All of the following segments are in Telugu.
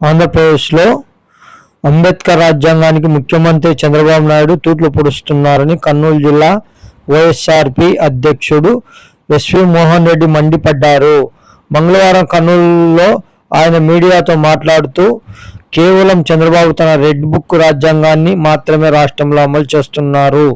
ఆంధ్రప్రదేశ్లో అంబేద్కర్ రాజ్యాంగానికి ముఖ్యమంత్రి చంద్రబాబు నాయుడు తూట్లు పొడుస్తున్నారని కర్నూలు జిల్లా వైఎస్ఆర్పి అధ్యక్షుడు ఎస్వి మోహన్ రెడ్డి మండిపడ్డారు. మంగళవారం కర్నూలులో ఆయన మీడియాతో మాట్లాడుతూ కేవలం చంద్రబాబు తన రెడ్ బుక్ రాజ్యాంగాన్ని మాత్రమే రాష్ట్రంలో అమలు చేస్తున్నారు.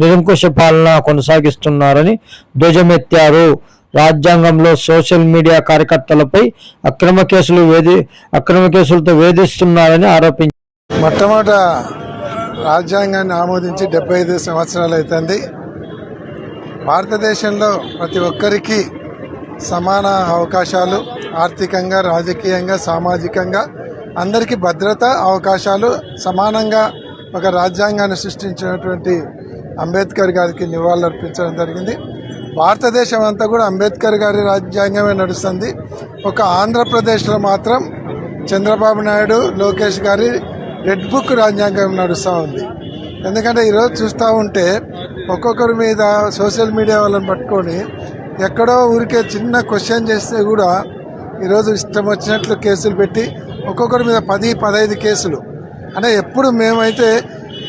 నిరంకుశ పాలన కొనసాగిస్తున్నారని ధ్వజమెత్తారు. రాజ్యాంగంలో సోషల్ మీడియా కార్యకర్తలపై అక్రమ కేసులు వేధి అక్రమ కేసులతో వేధిస్తున్నారని ఆరోపించారు మొట్టమొదట రాజ్యాంగాన్ని ఆమోదించి డెబ్బై ఐదు సంవత్సరాలు అవుతుంది భారతదేశంలో ప్రతి ఒక్కరికి సమాన అవకాశాలు ఆర్థికంగా రాజకీయంగా సామాజికంగా అందరికీ భద్రత అవకాశాలు సమానంగా ఒక రాజ్యాంగాన్ని సృష్టించినటువంటి అంబేద్కర్ గారికి నివాళులర్పించడం జరిగింది. భారతదేశం అంతా కూడా అంబేద్కర్ గారి రాజ్యాంగమే నడుస్తుంది. ఒక ఆంధ్రప్రదేశ్లో మాత్రం చంద్రబాబు నాయుడు లోకేష్ గారి రెడ్ బుక్ రాజ్యాంగం నడుస్తూ ఉంది. ఎందుకంటే ఈరోజు చూస్తూ ఉంటే ఒక్కొక్కరి మీద సోషల్ మీడియా వాళ్ళని పట్టుకొని ఎక్కడో ఊరికే చిన్న క్వశ్చన్ చేస్తే కూడా ఈరోజు ఇష్టం వచ్చినట్లు కేసులు పెట్టి ఒక్కొక్కరి మీద పది పదహైదు కేసులు. అంటే ఎప్పుడు మేమైతే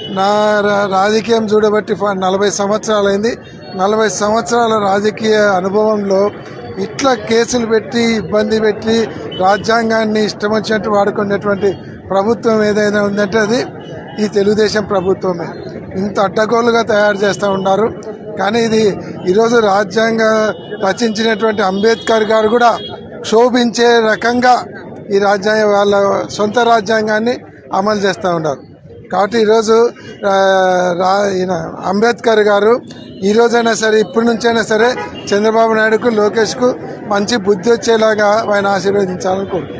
నా రా- రాజకీయం చూడబట్టి నలభై సంవత్సరాలైంది నలభై సంవత్సరాల రాజకీయ అనుభవంలో ఇట్లా కేసులు పెట్టి ఇబ్బంది పెట్టి రాజ్యాంగాన్ని ఇష్టం వచ్చినట్టు వాడుకునేటువంటి ప్రభుత్వం ఏదైనా ఉందంటే అది ఈ తెలుగుదేశం ప్రభుత్వమే. ఇంత అడ్డగోలుగా తయారు చేస్తూ ఉన్నారు. కానీ ఇది ఈరోజు రాజ్యాంగ రచించినటువంటి అంబేద్కర్ గారు కూడా క్షోభించే రకంగా ఈ రాజ్యాంగ వాళ్ళ సొంత రాజ్యాంగాన్ని అమలు చేస్తూ ఉన్నారు. కాబట్టి ఈరోజు ఈయన అంబేద్కర్ గారు ఈ రోజైనా సరే ఇప్పటి నుంచైనా సరే చంద్రబాబు నాయుడుకు లోకేష్కు మంచి బుద్ధి వచ్చేలాగా ఆయన ఆశీర్వదించాలని కోరుకుంటున్నాను.